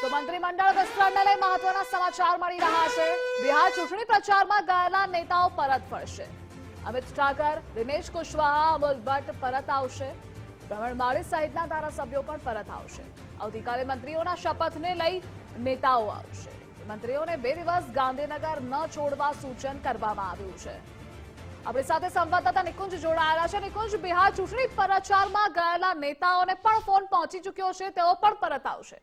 તો મંત્રીમંડળ વિસ્તરણને મહત્વના સમાચાર મળી રહ્યા છે. બિહાર ચૂંટણી પ્રચારમાં ગયેલા નેતાઓ પરત ફરશે. અમિત ઠાકર, દિનેશ કુશવાહા, અમોલ ભટ્ટ પરત આવશે. પ્રવીણ માળી સહિતના ધારાસભ્યો પણ પરત આવશે. આવતીકાલે મંત્રીઓના શપથને લઈ નેતાઓ આવશે. મંત્રીઓને બે દિવસ ગાંધીનગર ન છોડવા સૂચન કરવામાં આવ્યું છે. આપણી સાથે સંવાદદાતા નિકુંજ જોડાયેલા છે. નિકુંજ, બિહાર ચૂંટણી પ્રચારમાં ગયેલા નેતાઓને પણ ફોન પહોંચી ચૂક્યો છે. તેઓ પણ પરત આવશે.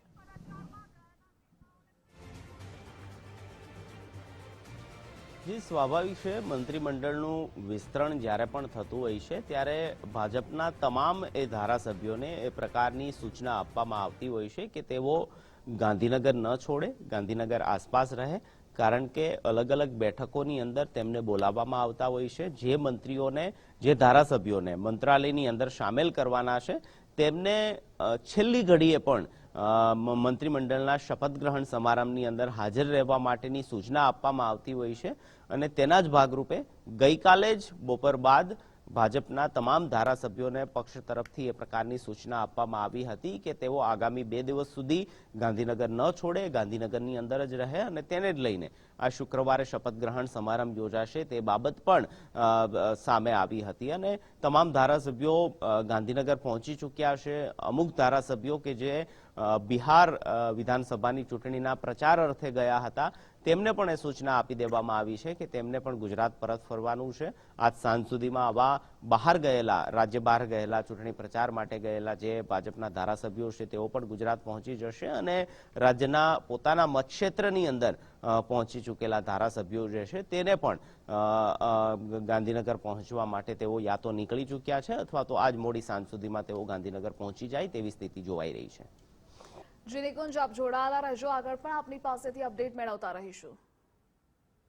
જે, સ્વાભાવિક છે. મંત્રીમંડળનું વિસ્તરણ જ્યારે પણ થતું હોય છે, ત્યારે ભાજપના તમામ એ ધારાસભ્યોને એ પ્રકારની સૂચના આપવામાં આવતી હોય છે કે તેઓ ગાંધીનગર ન છોડે, ગાંધીનગર આસપાસ રહે, કારણ કે અલગ અલગ બેઠકોની અંદર તેમને બોલાવવામાં આવતા હોય છે. જે મંત્રીઓને, જે ધારાસભ્યોને મંત્રાલયની અંદર સામેલ કરવાના છે, તેમને છેલ્લી ઘડીએ પણ મંત્રીમંડળના શપથ ગ્રહણ સમારંભની અંદર હાજર રહેવા માટેની સૂચના આપવામાં આવતી હોય છે. અને તેના જ ભાગરૂપે ગઈકાલે જ બપોર બાદ ભાજપના તમામ ધારાસભ્યોને પક્ષ તરફથી એ પ્રકારની સૂચના આપવામાં આવી હતી કે તેઓ આગામી બે દિવસ સુધી ગાંધીનગર ન છોડે, ગાંધીનગરની અંદર જ રહે અને તેને જ લઈને આ શુક્રવારે શપથ ગ્રહણ સમારંભ યોજાશે તે બાબત પણ સામે આવી હતી. અને તમામ ધારાસભ્યો ગાંધીનગર પહોંચી ચૂક્યા છે. અમુક ધારાસભ્યો કે જે બિહાર વિધાનસભાની ચૂંટણીના પ્રચાર અર્થે ગયા હતા તેમને પણ એ સૂચના આપી દેવામાં આવી છે કે તેમને પણ ગુજરાત પરત ફરવાનું છે. આજ સાંજ સુધીમાં આવા બહાર ગયેલા, રાજ્ય બહાર ગયેલા, ચૂંટણી પ્રચાર માટે ગયેલા જે ભાજપના ધારાસભ્યો છે, તેઓ પણ ગુજરાત પહોંચી જશે અને રાજ્યના પોતાના મતક્ષેત્રની અંદર પહોંચી ચૂકેલા ધારાસભ્યો જે છે, તેને પણ ગાંધીનગર પહોંચવા માટે તેઓ યા તો નીકળી ચૂક્યા છે અથવા તો આજ મોડી સાંજ સુધીમાં તેઓ ગાંધીનગર પહોંચી જાય તેવી સ્થિતિ જોવાઈ રહી છે. જી નિકુંજ આપ જોડાયેલા રહેજો આગળ પણ આપની પાસેથી અપડેટ મેળવતા રહીશું.